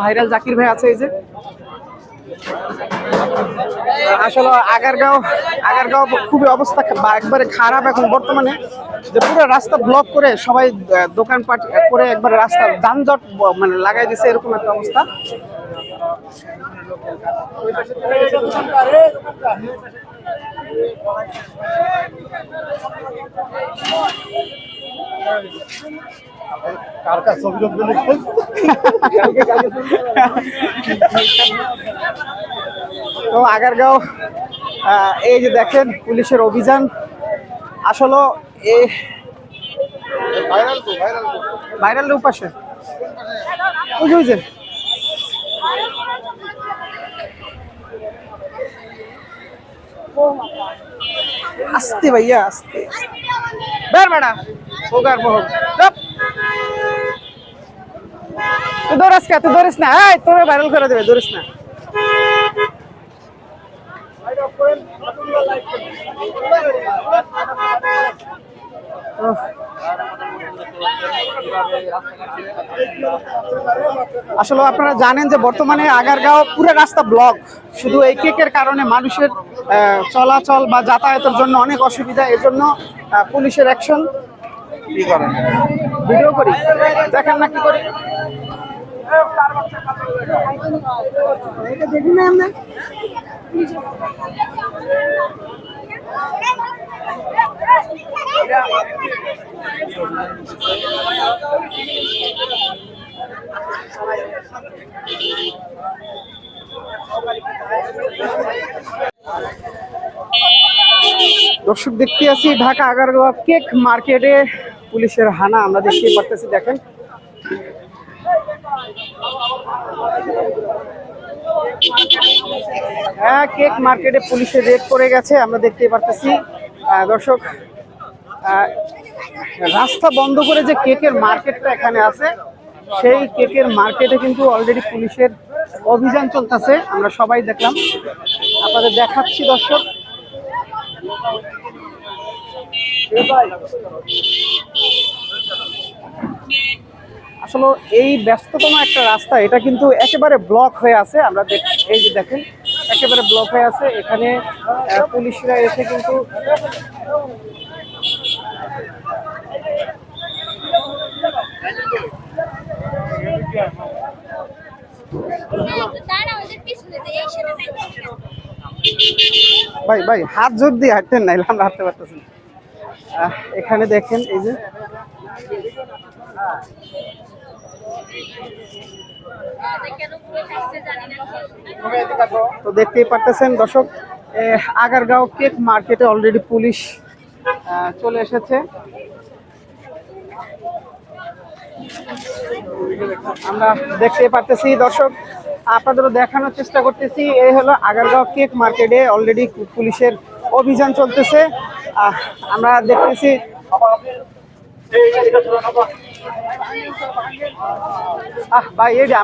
Viral Zakir ভাই আছে এই যে। আসলে আগারগাঁও আগারগাঁও খুবই অবস্থা একবারে খারাপ এখন বর্তমানে। যে পুরো রাস্তা ব্লক করে সবাই দোকানপাট করে একবারে রাস্তা যানজট মানে লাগাই দিছে, এরকম একটা অবস্থা। কার টবি দেখেন? তো আগারগাঁও এই যে দেখেন পুলিশের অভিযান আসলে এ ভাইরাল রূপ আসে ওই যে, আস্তে ভাইয়া আস্তে। বের বেড়া। হোগার বহগ চুপ। তুই তুই দৌড়িস না। এই, তোরে ভাইরাল করে দেবে না। আসলে আপনারা জানেন যে বর্তমানে আগারগাঁও পুরো রাস্তা ব্লক। শুধু এই কেকের কারণে মানুষের চলাচল বা যাতায়াতের জন্য অনেক অসুবিধা। এর জন্য পুলিশের অ্যাকশন কি করেন। ভিডিও করি। দেখেন না কি করি। দর্শক দেখতে আছি ঢাকা আগারগাঁও কেক মার্কেটে। পুলিশের হানা আমরা দেখতে পারতেছি, দেখেন। হ্যাঁ কেক মার্কেটে পুলিশের রেড করে গেছে, আমরা দেখতে পারতেছি। দর্শক রাস্তা বন্ধ করে যে কেকের মার্কেটটা এখানে আছে, সেই কেকের মার্কেটে কিন্তু অলরেডি পুলিশের অভিযান চলতেছে, আমরা সবাই দেখলাম। আপনাদের দেখাচ্ছি, দর্শক। আসলে এই ব্যস্ততম একটা রাস্তা, এটা কিন্তু একেবারে ব্লক হয়ে আছে আমরা এই যে দেখেন, একেবারে ব্লক হয়ে আছে এখানে পুলিশরা এসে কিন্তু। ভাই ভাই, হাত জোর দিয়ে হাঁটতেন না আমরা হাঁটতে পারতেছি এখানে দেখেন, এই যে তো দেখতেই পারতেছেন, দর্শক আগারগাঁও কেক মার্কেটে অলরেডি পুলিশ চলে এসেছে। আমরা দেখতেই পারতেছি, দর্শক, আপনাদেরও দেখানোর চেষ্টা করতেছি, এই হলো আগারগাঁও কেক মার্কেটে অলরেডি পুলিশের অভিযান চলতেছে। আমরা দেখতেছি আহ, ভাই, এই যে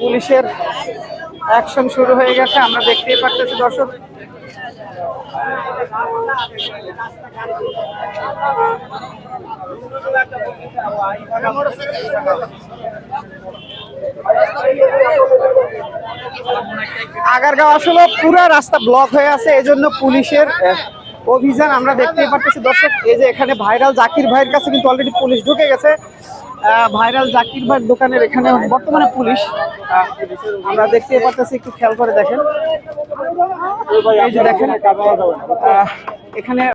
পুলিশের অ্যাকশন শুরু হয়ে গেছে, আমরা দেখতেই পারতেছি, দর্শক। আগারগাঁও আসলে পুরা রাস্তা ব্লক হয়ে আছে, এজন্য পুলিশের অভিযান আমরা দেখতেই পারতেছি, দর্শক, এই যে এখানে ভাইরাল জাকির ভাইয়ের কাছে কিন্তু অলরেডি পুলিশ ঢুকে গেছে। ভাইরাল জাকির ভাইয়ের দোকানের এখানে বর্তমানে পুলিশ। আমরা দেখতেই পারতেছি, একটু খেয়াল করে দেখেন। এই যে দেখেন এখানে